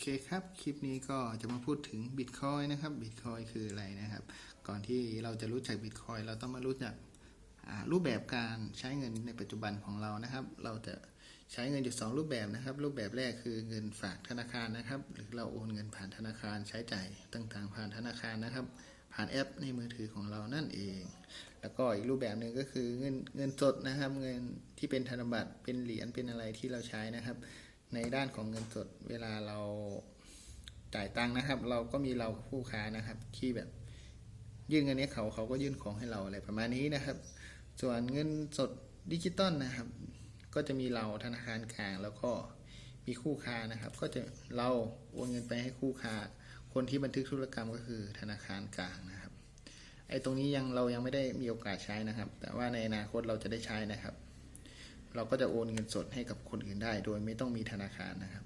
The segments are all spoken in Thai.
เคครับ คลิปนี้ก็จะมาพูดถึงบิตคอยนะครับบิตคอยคืออะไรนะครับ ก่อนที่เราจะรู้จักบิตคอยเราต้องมารู้จักรูปแบบการใช้เงินในปัจจุบันของเรานะครับ เราจะใช้เงินอยู่สองรูปแบบนะครับ รูปแบบแรกคือเงินฝากธนาคารนะครับ หรือเราโอนเงินผ่านธนาคารใช้จ่ายต่างๆ ผ่านธนาคารนะครับ ผ่านแอปในมือถือของเรานั่นเอง แล้วก็อีกรูปแบบหนึ่งก็คือเงินเงินสดนะครับ เงินที่เป็นธนบัตรเป็นเหรียญเป็นอะไรที่เราใช้นะครับ ในด้านของเงินสดเวลาเราจ่ายตังค์นะครับ เราก็มีเราผู้ค้านะครับที่แบบยื่นเงินให้เขาเขาก็ยื่นของให้เราอะไรประมาณนี้นะครับ ส่วนเงินสดดิจิตอลนะครับ ก็จะมีเราธนาคารกลางแล้วก็มีคู่ค้านะครับ ก็จะเราโอนเงินไปให้คู่ค้า คนที่บันทึกธุรกรรมก็คือธนาคารกลางนะครับไอ้ตรงนี้ยังเรายังไม่ได้มีโอกาสใช้นะครับ แต่ว่าในอนาคตเราจะได้ใช้นะครับ เราก็จะโอนเงินสดให้กับคนอื่นได้ โดยไม่ต้องมีธนาคารนะครับ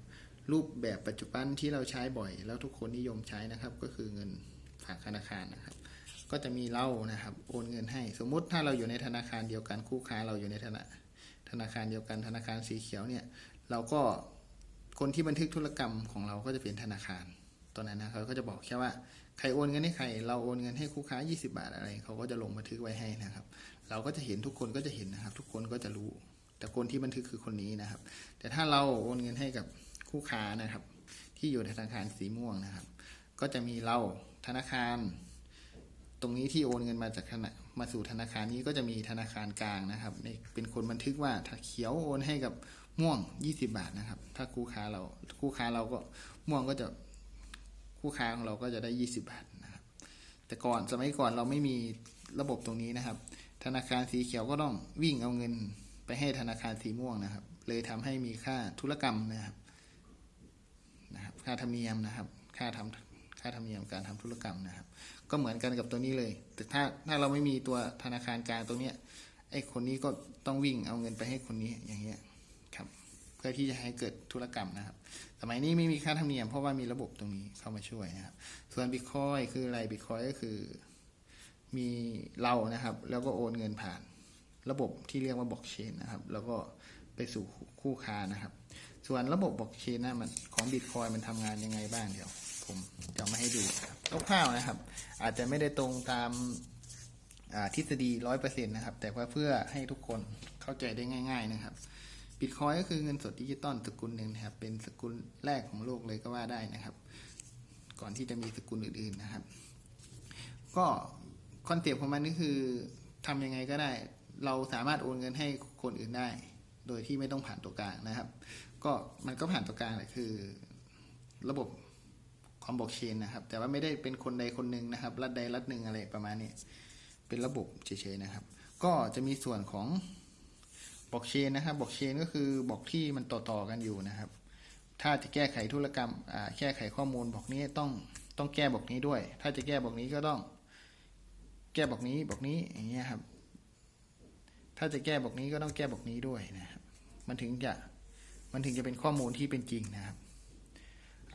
รูปแบบปัจจุบันที่เราใช้บ่อย แล้วทุกคนนิยมใช้นะครับ ก็คือเงินฝากธนาคารนะครับ ก็จะมีเรานะครับ โอนเงินให้ สมมุติถ้าเราอยู่ในธนาคารเดียวกันคู่ค้าเราอยู่ในธนาธนาคารเดียวกันธนาคารสีเขียวเนี่ย เราก็คนที่บันทึกธุรกรรมของเราก็จะเป็นธนาคารตอนนั้นนะเขาก็จะบอกแค่ว่าใครโอนเงินให้ใคร เราโอนเงินให้คู่ค้า 20 บาทอะไร เขาก็จะลงบันทึกไว้ให้นะครับ เราก็จะเห็นทุกคนก็จะเห็นนะครับ ทุกคนก็จะรู้ แต่คนที่บันทึกคือคนนี้นะครับ แต่ถ้าเราโอนเงินให้กับคู่ค้านะครับ ที่อยู่ในธนาคารสีม่วงนะครับ ก็จะมีเราธนาคาร ตรงนี้ที่โอนเงินมาจากธนามาสู่ธนาคารนี้ก็จะมีธนาคารกลางนะครับเป็นคนบันทึกว่าถ้าเขียวโอนให้กับม่วง 20 บาทนะครับ ถ้าคู่ค้าเราคู่ค้าเราก็ม่วงก็จะคู่ค้าของเราก็จะได้ 20 บาทนะครับ แต่ก่อนสมัยก่อนเราไม่มีระบบตรงนี้นะครับ ธนาคารสีเขียวก็ต้องวิ่งเอาเงิน ไปให้ธนาคารสีม่วงนะครับ เลยทำให้มีค่าธุรกรรมนะครับนะครับ ค่าธรรมเนียมนะครับ ค่าทำค่าธรรมเนียมการทำธุรกรรมนะครับ ก็เหมือนกันกับตัวนี้เลย แต่ถ้าถ้าเราไม่มีตัวธนาคารกลางตรงเนี้ยไอ้คนนี้ก็ต้องวิ่งเอาเงินไปให้คนนี้อย่างเงี้ยครับเพื่อที่จะให้เกิดธุรกรรมนะครับ สมัยนี้ไม่มีค่าธรรมเนียมเพราะว่ามีระบบตรงนี้เข้ามาช่วยนะครับ ส่วนบิตคอยคืออะไรบิตคอยก็คือมีเรานะครับ แล้วก็โอนเงินผ่าน ระบบที่เรียกว่าบล็อกเชนนะครับ แล้วก็ไปสู่คู่ค้านะครับ ส่วนระบบบล็อกเชนนะมันของบิตคอยมันทำงานยังไงบ้างเดี๋ยว ผมจะมาให้ดูครับคร่าวๆนะครับ อาจจะไม่ได้ตรงตามทฤษฎีร้อยเปอร์เซ็นต์นะครับ แต่ว่าเพื่อให้ทุกคนเข้าใจได้ง่าย ๆนะครับบิตคอยก็คือเงินสดดิจิตอลสกุลหนึ่งนะครับ เป็นสกุลแรกของโลกเลยก็ว่าได้นะครับ ก่อนที่จะมีสกุลอื่นๆนะครับ ก็คอนเซปต์ของมันก็คือทำยังไงก็ได้ เราสามารถโอนเงินให้คนอื่นได้ โดยที่ไม่ต้องผ่านตัวกลางนะครับ ก็มันก็ผ่านตัวกลางแหละคือ ระบบของบอกเชนนะครับ แต่ว่าไม่ได้เป็นคนใดคนหนึ่งนะครับ รัฐใดรัฐหนึ่งอะไรประมาณนี้ เป็นระบบเฉยๆนะครับ ก็จะมีส่วนของบอกเชนนะครับบอกเชนก็คือบอกที่มันต่อๆกันอยู่นะครับ ถ้าจะแก้ไขธุรกรรมอ่าแก้ไขข้อมูลบอกนี้ต้องต้องแก้บอกนี้ด้วย ถ้าจะแก้บอกนี้ก็ต้อง แก้บอกนี้บอกนี้อย่างเงี้ยครับ ถ้าจะแก้บอกนี้ก็ต้องแก้บอกนี้ด้วยนะครับ มันถึงจะมันถึงจะเป็นข้อมูลที่เป็นจริงนะครับ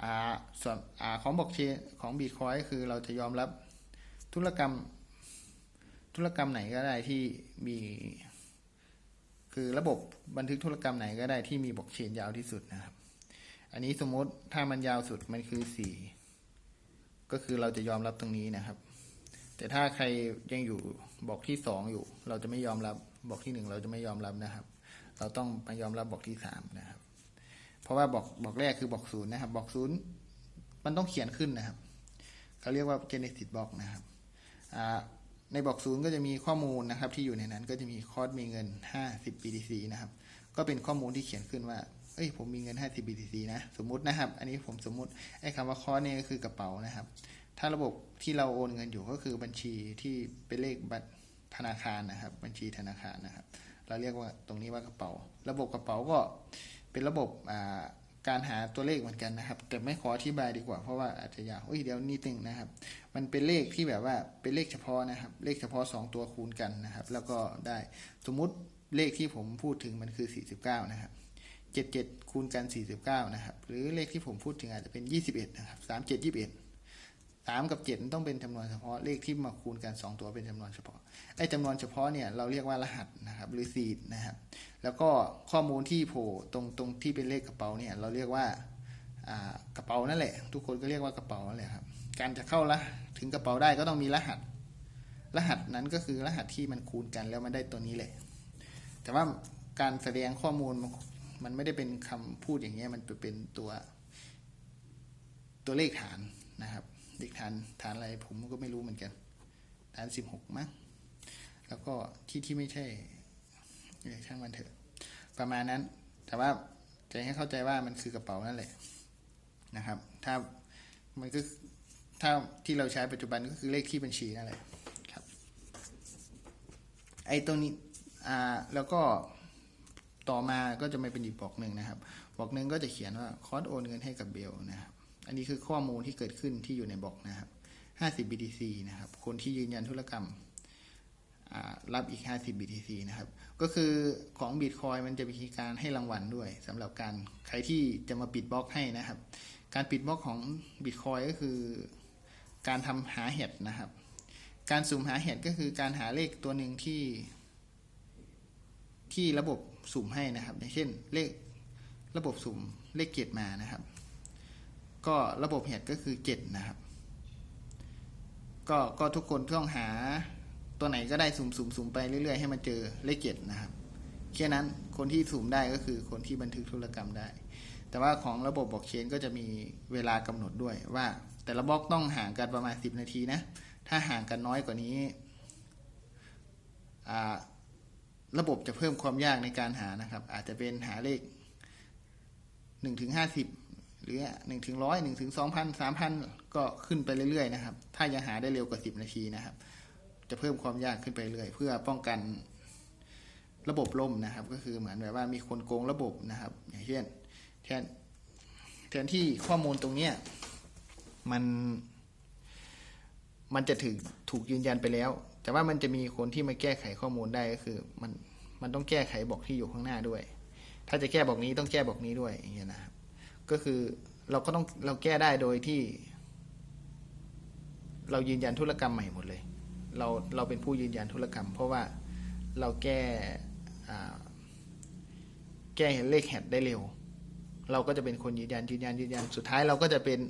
อ่าส่วนอ่าของบอกเชนของบีคอยคือเราจะยอมรับธุรกรรม ธุรกรรมไหนก็ได้ที่มีคือระบบบันทึกธุรกรรมไหนก็ได้ที่มีบล็อกเชนยาวที่สุดนะครับ อันนี้สมมติถ้ามันยาวสุดมันคือสี่ก็คือเราจะยอมรับตรงนี้นะครับ แต่ถ้าใครยังอยู่บล็อกที่สองอยู่ เราจะไม่ยอมรับ บอกที่หนึ่งเราจะไม่ยอมรับนะครับ เราต้องมายอมรับบอกที่สามนะครับ เพราะว่าบอกบอกแรกคือบอกศูนย์นะครับ บอกศูนย์มันต้องเขียนขึ้นนะครับเขาเรียกว่า genesis block นะครับในบอกศูนย์ก็จะมีข้อมูลนะครับ ที่อยู่ในนั้นก็จะมีคอร์สมีเงิน 50 BTC นะครับ ก็เป็นข้อมูลที่เขียนขึ้นว่าเอ้ยผมมีเงิน 50 BTC นะสมมุตินะครับ อันนี้ผมสมมุติไอ้คำว่าคอร์สเนี่ยก็คือกระเป๋านะครับ ถ้าระบบที่เราโอนเงินอยู่ก็คือบัญชีที่เป็นเลขบัตร ธนาคารนะครับ บัญชีธนาคารนะครับ เราเรียกว่าตรงนี้ว่ากระเป๋า ระบบกระเป๋าก็เป็นระบบาการหาตัวเลขเหมือนกันนะครับ แต่ไม่ขออธิบายดีกว่าเพราะว่าอาจจะยาวเอ้ยเดี๋ยวนิดนึงนะครับ มันเป็นเลขที่แบบว่าเป็นเลขเฉพาะนะครับ เลขเฉพาะ 2 ตัวคูณกันนะครับ แล้วก็ได้สมมุติเลขที่ผมพูดถึงมันคือ 49 นะครับ 77 คูณกัน 49 นะครับ หรือเลขที่ผมพูดถึงอาจจะเป็น 21 นะครับ 37 21สามกับเจ็ดต้องเป็นจำนวนเฉพาะเลขที่มาคูณกันสองตัวเป็นจำนวนเฉพาะไอ้จำนวนเฉพาะเนี่ยเราเรียกว่ารหัสนะครับหรือซีดนะครับ แล้วก็ข้อมูลที่โผล่ตรงตรงที่เป็นเลขกระเป๋าเนี่ยเราเรียกว่ากระเป๋านั่นแหละ ทุกคนก็เรียกว่ากระเป๋านั่นแหละครับการจะเข้าละถึงกระเป๋าได้ก็ต้องมีรหัส รหัสนั้นก็คือรหัสที่มันคูณกันแล้วมันได้ตัวนี้แหละ แต่ว่าการแสดงข้อมูลมันไม่ได้เป็นคำพูดอย่างเงี้ยมันเป็นตัวตัวเลขฐานนะครับ เลขฐานฐานอะไรผมก็ไม่รู้เหมือนกัน ฐานสิบหกมั้งแล้วก็ที่ที่ไม่ใช่ช่างมันเถอะ ประมาณนั้น แต่ว่าจะให้เข้าใจว่ามันคือกระเป๋านั่นแหละนะครับ ถ้ามันก็ถ้าที่เราใช้ปัจจุบันก็คือเลขที่บัญชีนั่นแหละครับ ไอ้ตรงนี้อ่าแล้วก็ต่อมาก็จะไม่เป็นอีกบอกหนึ่งนะครับ บอกหนึ่งก็จะเขียนว่าคอร์สโอนเงินให้กับเบลนะครับ อันนี้คือข้อมูลที่เกิดขึ้นที่อยู่ในบอกนะครับ 50 BTC นะครับ คนที่ยืนยันธุรกรรมรับอีก 50 BTC นะครับ ก็คือของ Bitcoin มันจะมีการให้รางวัลด้วยสำหรับการใครที่จะมาปิดบล็อกให้นะครับ การปิดบล็อกของ Bitcoin ก็คือการทำหาเห็ดนะครับ การสุ่มหาเห็ดก็คือการหาเลขตัวหนึ่งที่ ที่ระบบสุ่มให้นะครับ อย่างเช่นเลขระบบสุ่มเลขเจ็ดมานะครับ ก็ระบบเห็ดก็คือเจ็ดนะครับ ก็ก็ทุกคนต้องหาตัวไหนก็ได้สุ่มสุ่มสุ่มไปเรื่อยๆให้มันเจอเลขเจ็ดนะครับแค่นั้นคนที่สุ่มได้ก็คือคนที่บันทึกธุรกรรมได้ แต่ว่าของระบบบล็อกเชนก็จะมีเวลากำหนดด้วยว่า แต่ละบล็อกต้องห่างกันประมาณ 10 นาทีนะ ถ้าห่างกันน้อยกว่านี้ระบบจะเพิ่มความยากในการหานะครับ อาจจะเป็นหาเลข1ถึงห้าสิบ หรือ1ถึง100 1ถึง2,000 3,000ก็ขึ้นไปเรื่อยๆนะครับ ถ้ายังหาได้เร็วกว่า10นาทีนะครับ จะเพิ่มความยากขึ้นไปเรื่อยเพื่อป้องกันระบบล่มนะครับ ก็คือเหมือนแบบว่ามีคนโกงระบบนะครับ อย่างเช่นแทนแทนที่ข้อมูลตรงเนี้ยมันมันจะถึงถูกยืนยันไปแล้ว แต่ว่ามันจะมีคนที่มาแก้ไขข้อมูลได้ก็คือ มันมันต้องแก้ไขบอกที่อยู่ข้างหน้าด้วย ถ้าจะแก้บอกนี้ต้องแก้บอกนี้ด้วยอย่างเงี้ยนะครับ ก็คือเราก็ต้องเราแก้ได้โดยที่ เรายืนยันธุรกรรมใหม่หมดเลย เราเราเป็นผู้ยืนยันธุรกรรม เพราะว่าเราแก้แก้เลขแฮดได้เร็ว เราก็จะเป็นคนยืนยันยืนยันยืนยันสุดท้ายเราก็จะเป็น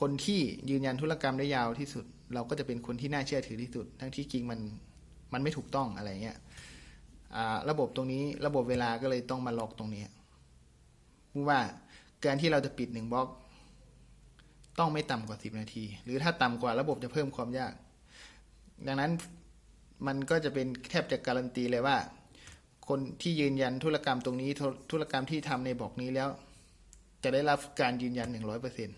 คนที่ยืนยันธุรกรรมได้ยาวที่สุด เราก็จะเป็นคนที่น่าเชื่อถือที่สุด ทั้งที่จริงมันมันไม่ถูกต้องอะไรเงี้ยระบบตรงนี้ระบบเวลาก็เลยต้องมาล็อกตรงนี้ว่า การที่เราจะปิดหนึ่งบล็อก ต้องไม่ต่ำกว่า 10 นาที หรือถ้าต่ำกว่าระบบจะเพิ่มความยาก ดังนั้นมันก็จะเป็นแทบจะการันตีเลยว่า คนที่ยืนยันธุรกรรมตรงนี้ธุรกรรมที่ทำในบอกนี้แล้ว จะได้รับการยืนยัน 100%น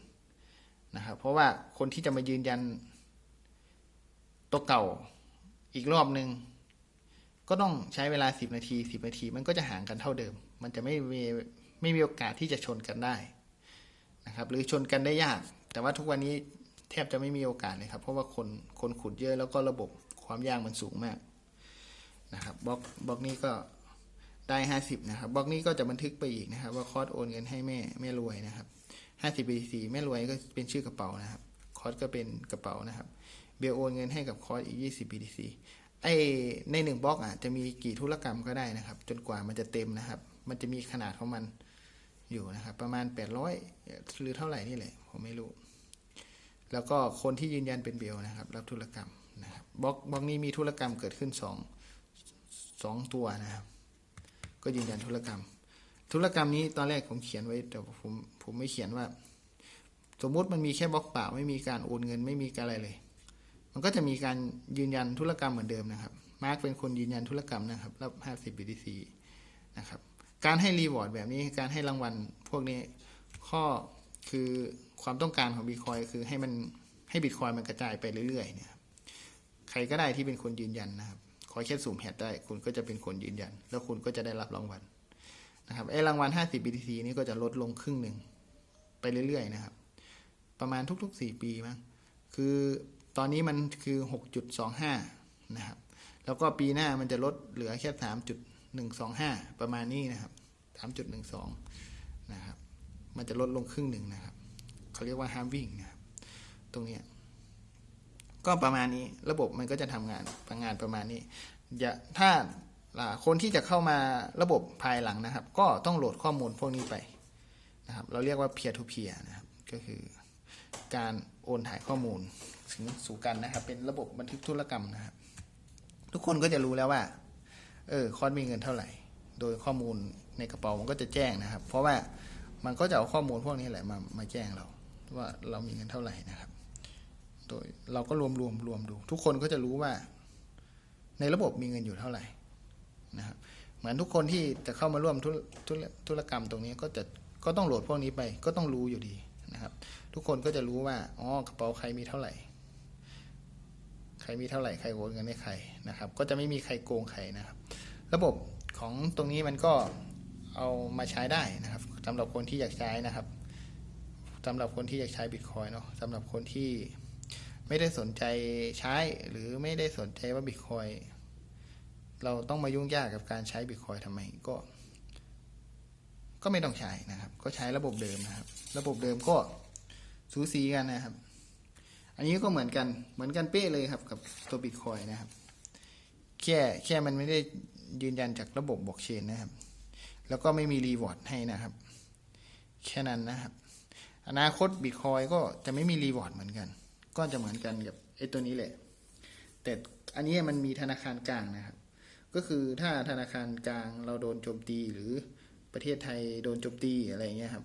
ะครับเพราะว่าคนที่จะมายืนยันตัวเก่าอีกรอบหนึ่งก็ต้องใช้เวลา 10 นาที 10 นาที มันก็จะห่างกันเท่าเดิม มันจะไม่มี ไม่มีโอกาสที่จะชนกันได้นะครับหรือชนกันได้ยาก แต่ว่าทุกวันนี้แทบจะไม่มีโอกาสเลยครับเพราะว่าคนคนขุดเยอะแล้วก็ระบบความยากมันสูงมากนะครับบล็อกบล็อกนี้ก็ได้ 50นะครับบล็อกนี้ก็จะบันทึกไปอีกนะครับ ว่าคอร์สโอนเงินให้แม่แม่รวยนะครับ50 BTC แม่รวยก็เป็นชื่อกระเป๋านะครับคอร์สก็เป็นกระเป๋านะครับเบลโอนเงินให้กับคอร์สอีก 20 BTC ไอในหนึ่งบล็อกอะจะมีกี่ธุรกรรมก็ได้นะครับ จนกว่ามันจะเต็มนะครับ มันจะมีขนาดของมัน อยู่นะครับ ประมาณ 800 หรือเท่าไหร่นี่แหละผมไม่รู้ แล้วก็คนที่ยืนยันเป็นเบลนะครับ รับธุรกรรมนะครับบล็อกบล็อกนี้มีธุรกรรมเกิดขึ้นสองสองตัวนะครับ ก็ยืนยันธุรกรรม ธุรกรรมนี้ตอนแรกผมเขียนไว้แต่ผมผมไม่เขียนว่า สมมุติมันมีแค่บล็อกเปล่าไม่มีการโอนเงินไม่มีการอะไรเลย มันก็จะมีการยืนยันธุรกรรมเหมือนเดิมนะครับมาร์กเป็นคนยืนยันธุรกรรมนะครับรับ 50 BTC นะครับ การให้รีวอร์ดแบบนี้การให้รางวัลพวกนี้ข้อคือความต้องการของบิตคอยคือให้มันให้บิตคอยมันกระจายไปเรื่อยๆเนี่ยใครก็ได้ที่เป็นคนยืนยันนะครับ ขอแค่สุ่มแฮดได้คุณก็จะเป็นคนยืนยัน แล้วคุณก็จะได้รับรางวัลนะครับไอ้รางวัล 50 BTC นี้ก็จะลดลงครึ่งหนึ่งไปเรื่อยๆนะครับ ประมาณทุก ๆ 4 ปีมั้งคือตอนนี้มันคือ 6.25 นะครับ แล้วก็ปีหน้ามันจะลดเหลือแค่ 125 ประมาณนี้นะครับ 3.12 นะครับ มันจะลดลงครึ่งหนึ่งนะครับ เขาเรียกว่า halving นะครับ ตรงนี้ ก็ประมาณนี้ ระบบมันก็จะทำงานทำงานประมาณนี้อย่าถ้าอ่าคนที่จะเข้ามาระบบภายหลังนะครับ ก็ต้องโหลดข้อมูลพวกนี้ไปนะครับ เราเรียกว่า peer to peer นะครับ ก็คือการโอนถ่ายข้อมูลถึงสู่กันนะครับ เป็นระบบบันทึกธุรกรรมนะครับ ทุกคนก็จะรู้แล้วว่า เออคอสมีเงินเท่าไหร่ โดยข้อมูลในกระเป๋ามันก็จะแจ้งนะครับ เพราะว่ามันก็จะเอาข้อมูลพวกนี้แหละมามาแจ้งเรา ว่าเรามีเงินเท่าไหร่นะครับ โดยเราก็รวมรวมรวมดู ทุกคนก็จะรู้ว่า ในระบบมีเงินอยู่เท่าไหร่นะครับ เหมือนทุกคนที่จะเข้ามาร่วมธุธุธุรกรรมตรงนี้ก็จะก็ต้องโหลดพวกนี้ไป ก็ต้องรู้อยู่ดีนะครับ ทุกคนก็จะรู้ว่าอ๋อกระเป๋าใครมีเท่าไหร่ ใครมีเท่าไหร่ใครโอนเงินให้ใครนะครับ ก็จะไม่มีใครโกงใครนะครับ ระบบของตรงนี้มันก็เอามาใช้ได้นะครับสำหรับคนที่อยากใช้นะครับสำหรับคนที่อยากใช้บิตคอยเนาะสำหรับคนที่ไม่ได้สนใจใช้หรือไม่ได้สนใจว่าบิตคอยเราต้องมายุ่งยากกับการใช้บิตคอยทำไมก็ ก็ไม่ต้องใช้นะครับ ก็ใช้ระบบเดิมนะครับ ระบบเดิมก็สูสีกันนะครับ อันนี้ก็เหมือนกันเหมือนกันเป๊ะเลยครับกับตัวบิตคอยนะครับ แค่แค่มันไม่ได้ ยืนยันจากระบบบล็อกเชนนะครับ แล้วก็ไม่มีรีวอร์ดให้นะครับ แค่นั้นนะครับ อนาคตบิตคอยก็จะไม่มีรีวอร์ดเหมือนกัน ก็จะเหมือนกันกับไอ้ตัวนี้แหละ แต่อันนี้มันมีธนาคารกลางนะครับ ก็คือถ้าธนาคารกลางเราโดนโจมตีหรือประเทศไทยโดนโจมตีอะไรเงี้ยครับ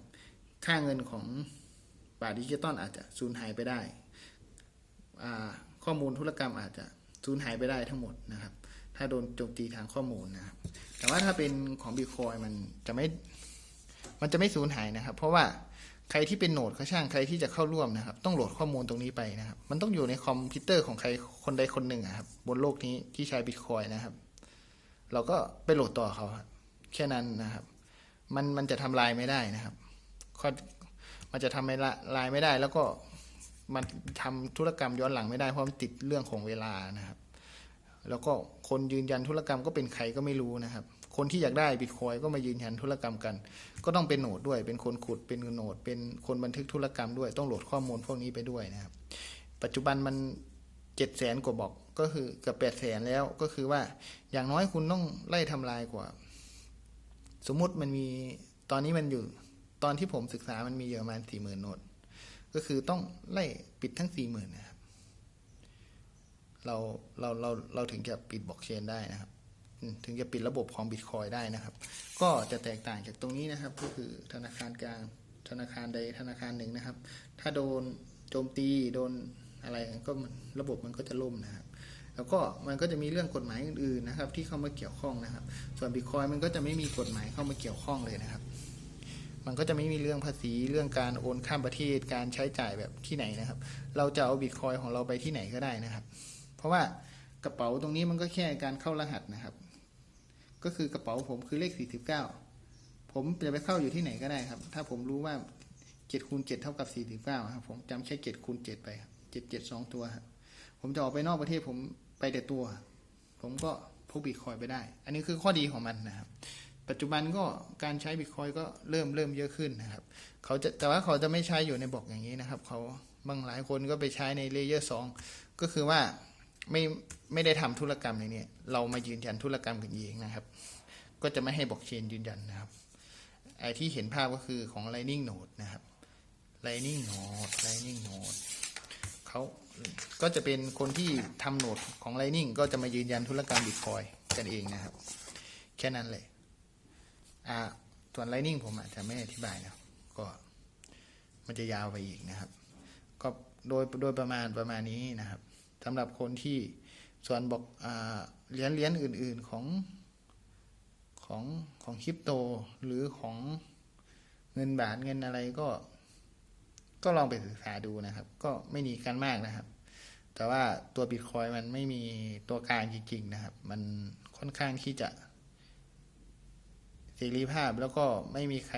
ค่าเงินของบาทดิจิตอลอาจจะสูญหายไปได้ ข้อมูลธุรกรรมอาจจะสูญหายไปได้ทั้งหมดนะครับ ถ้าโดนโจมตีทางข้อมูลนะครับ แต่ว่าถ้าเป็นของบิตคอยมันจะไม่ มันจะไม่สูญหายนะครับ เพราะว่าใครที่เป็นโหนดก็ช่างใครที่จะเข้าร่วมนะครับ ต้องโหลดข้อมูลตรงนี้ไปนะครับ มันต้องอยู่ในคอมพิวเตอร์ของใครคนใดคนหนึ่งครับ บนโลกนี้ที่ใช้บิตคอยนะครับ เราก็ไปโหลดต่อเขาครับแค่นั้นนะครับ มันมันจะทำลายไม่ได้นะครับข้อมันจะทำลายไม่ได้ แล้วก็มันทำธุรกรรมย้อนหลังไม่ได้เพราะมันติดเรื่องของเวลานะครับ แล้วก็คนยืนยันธุรกรรมก็เป็นใครก็ไม่รู้นะครับ คนที่อยากได้บิตคอยก็มายืนยันธุรกรรมกัน ก็ต้องเป็นโหนดด้วย เป็นคนขุด เป็นโหนด เป็นคนบันทึกธุรกรรมด้วย ต้องโหลดข้อมูลพวกนี้ไปด้วยนะครับ ปัจจุบันมันเจ็ดแสนกว่าบอกก็คือเกือบแปดแสนแล้ว ก็คือว่าอย่างน้อยคุณต้องไล่ทำลายกว่า สมมุติมันมี ตอนนี้มันอยู่ ตอนที่ผมศึกษามันมีอยู่ประมาณสี่หมื่นโหนด ก็คือต้องไล่ปิดทั้งสี่หมื่นนะ เราเราเราเราถึงจะปิดบล็อกเชนได้นะครับ ถึงจะปิดระบบของบิตคอยได้นะครับ ก็จะแตกต่างจากตรงนี้นะครับ ก็คือธนาคารกลางธนาคารใดธนาคารหนึ่งนะครับ ถ้าโดนโจมตีโดนอะไรก็ระบบมันก็จะล่มนะครับ แล้วก็มันก็จะมีเรื่องกฎหมายอื่นๆนะครับ ที่เข้ามาเกี่ยวข้องนะครับ ส่วนบิตคอยมันก็จะไม่มีกฎหมายเข้ามาเกี่ยวข้องเลยนะครับ มันก็จะไม่มีเรื่องภาษีเรื่องการโอนข้ามประเทศการใช้จ่ายแบบที่ไหนนะครับ เราจะเอาบิตคอยของเราไปที่ไหนก็ได้นะครับ ราะว่ากระเป๋าตรงนี้มันก็แค่การเข้ารหัสนะครับ ก็คือกระเป๋าผมคือเลข 49 ผมจะไปเข้าอยู่ที่ไหนก็ได้ครับ ถ้าผมรู้ว่า7คูณ7เท่ากับ 49ครับผมจำแค่7คูณ7ไปครับ7 7 2ตัวครับผมจะออกไปนอกประเทศผมไปแต่ตัว ผมก็พกบิตคอยไปได้ อันนี้คือข้อดีของมันนะครับ ปัจจุบันก็การใช้บิตคอยก็เริ่มเริ่มเยอะขึ้นนะครับ เขาจะแต่ว่าเขาจะไม่ใช้อยู่ในบอกอย่างนี้นะครับ เขาบางหลายคนก็ไปใช้ในเลเยอร์สองก็คือว่า ไม่ไม่ได้ทำธุรกรรมในนี้เรามายืนยันธุรกรรมกันเองนะครับ ก็จะไม่ให้บล็อกเชนยืนยันนะครับไอที่เห็นภาพก็คือของ Lightning Node นะครับ Lightning Node Lightning Node เขาก็จะเป็นคนที่ทำโหนดของ Lightning ก็จะมายืนยันธุรกรรมบิตคอยกันเองนะครับ แค่นั้นเลยอ่าส่วน Lightning ผมอาจจะไม่อธิบายนะก็มันจะยาวไปอีกนะครับ ก็โดยโดยประมาณประมาณนี้นะครับ สำหรับคนที่ส่วนบอกอ่าเหรียญเหรียญอื่น ๆของของของคริปโตหรือของเงินบาทเงินอะไรก็ ก็ลองไปศึกษาดูนะครับ ก็ไม่หนีกันมากนะครับ แต่ว่าตัวบิตคอยมันไม่มีตัวกลางจริงๆนะครับ มันค่อนข้างที่จะเสรีภาพแล้วก็ไม่มีใคร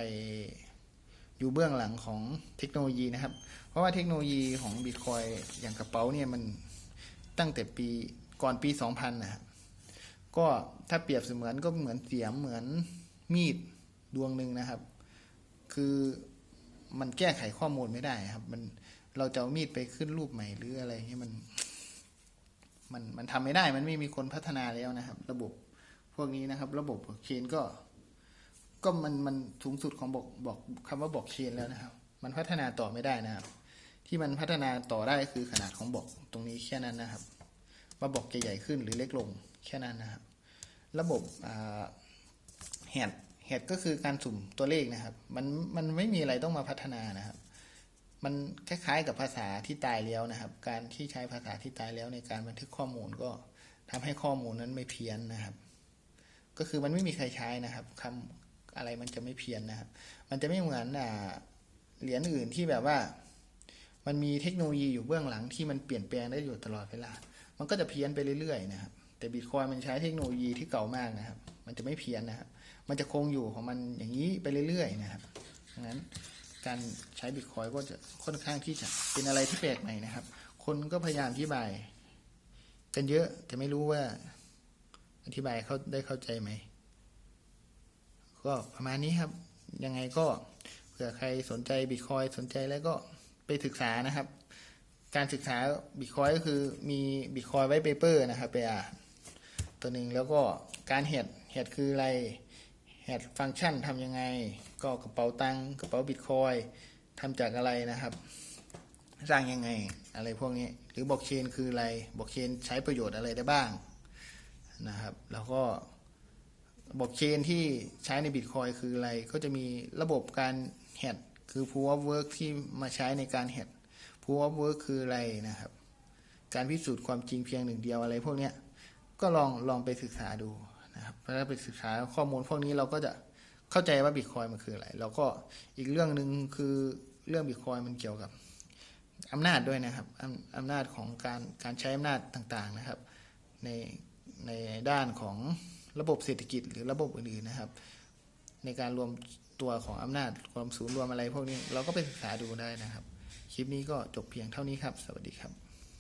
อยู่เบื้องหลังของเทคโนโลยีนะครับ เพราะว่าเทคโนโลยีของบิตคอยอย่างกระเป๋าเนี่ยมัน ตั้งแต่ปีก่อนปี 2000นะครับก็ถ้าเปรียบเสมือนก็เหมือนเสียมเหมือนมีดดวงหนึ่งนะครับ คือมันแก้ไขข้อมูลไม่ได้ครับ มันเราจะเอามีดไปขึ้นรูปใหม่หรืออะไรที่มัน มันมันทำไม่ได้ มันไม่มีคนพัฒนาแล้วนะครับ ระบบพวกนี้นะครับ ระบบบล็อกเชนก็ ก็มันมันสูงสุดของบอกบอกคำว่าบอกเชนแล้วนะครับ มันพัฒนาต่อไม่ได้นะครับ ที่มันพัฒนาต่อได้คือขนาดของบอกตรงนี้แค่นั้นนะครับ ว่าบอกจะใหญ่ขึ้นหรือเล็กลงแค่นั้นนะครับ ระบบแฮดแฮดก็คือการสุ่มตัวเลขนะครับ มันมันไม่มีอะไรต้องมาพัฒนานะครับ มันคล้ายๆกับภาษาที่ตายแล้วนะครับ การที่ใช้ภาษาที่ตายแล้วในการบันทึกข้อมูลก็ทำให้ข้อมูลนั้นไม่เพี้ยนนะครับ ก็คือมันไม่มีใครใช้นะครับคำอะไรมันจะไม่เพี้ยนนะครับ มันจะไม่เหมือนอเหรียญอื่นที่แบบว่า มันมีเทคโนโลยีอยู่เบื้องหลังที่มันเปลี่ยนแปลงได้อยู่ตลอดเวลา มันก็จะเพี้ยนไปเรื่อยๆนะครับ แต่บิตคอยมันใช้เทคโนโลยีที่เก่ามากนะครับ มันจะไม่เพี้ยนนะครับ มันจะคงอยู่ของมันอย่างนี้ไปเรื่อยๆนะครับดังนั้นการใช้บิตคอยก็จะค่อนข้างที่จะเป็นอะไรที่แปลกใหม่นะครับ คนก็พยายามอธิบายกันเยอะ แต่ไม่รู้ว่าอธิบายเขาได้เข้าใจไหม ก็ประมาณนี้ครับ ยังไงก็เผื่อใครสนใจบิตคอยสนใจแล้วก็ ไปศึกษานะครับ การศึกษาบิตคอยก็คือมีบิตคอยไว้เปเปอร์นะครับไปอ่านตัวหนึ่งแล้วก็การเฮดเฮดคืออะไรเฮดฟังก์ชันทำยังไง ก็กระเป๋าตังค์กระเป๋าบิตคอยทำจากอะไรนะครับ สร้างยังไงอะไรพวกนี้ หรือบล็อกเชนคืออะไรบล็อกเชนใช้ประโยชน์อะไรได้บ้างนะครับ แล้วก็บล็อกเชนที่ใช้ในบิตคอยคืออะไร ก็จะมีระบบการแฮด คือ proof of work ที่มาใช้ในการแฮด proof of work คืออะไรนะครับ การพิสูจน์ความจริงเพียงหนึ่งเดียวอะไรพวกนี้ก็ลองลองไปศึกษาดูนะครับถ้าไปศึกษาข้อมูลพวกนี้เราก็จะเข้าใจว่าบิตคอยมันคืออะไรแล้วก็อีกเรื่องหนึ่งคือเรื่องบิตคอยมันเกี่ยวกับอำนาจด้วยนะครับอำอำนาจของการการใช้อำนาจต่างๆนะครับ ในในด้านของระบบเศรษฐกิจหรือระบบอื่นๆนะครับ ในการรวม ตัวของอำนาจความสูงรวมอะไรพวกนี้เราก็ไปศึกษาดูได้นะครับ คลิปนี้ก็จบเพียงเท่านี้ครับ สวัสดีครับ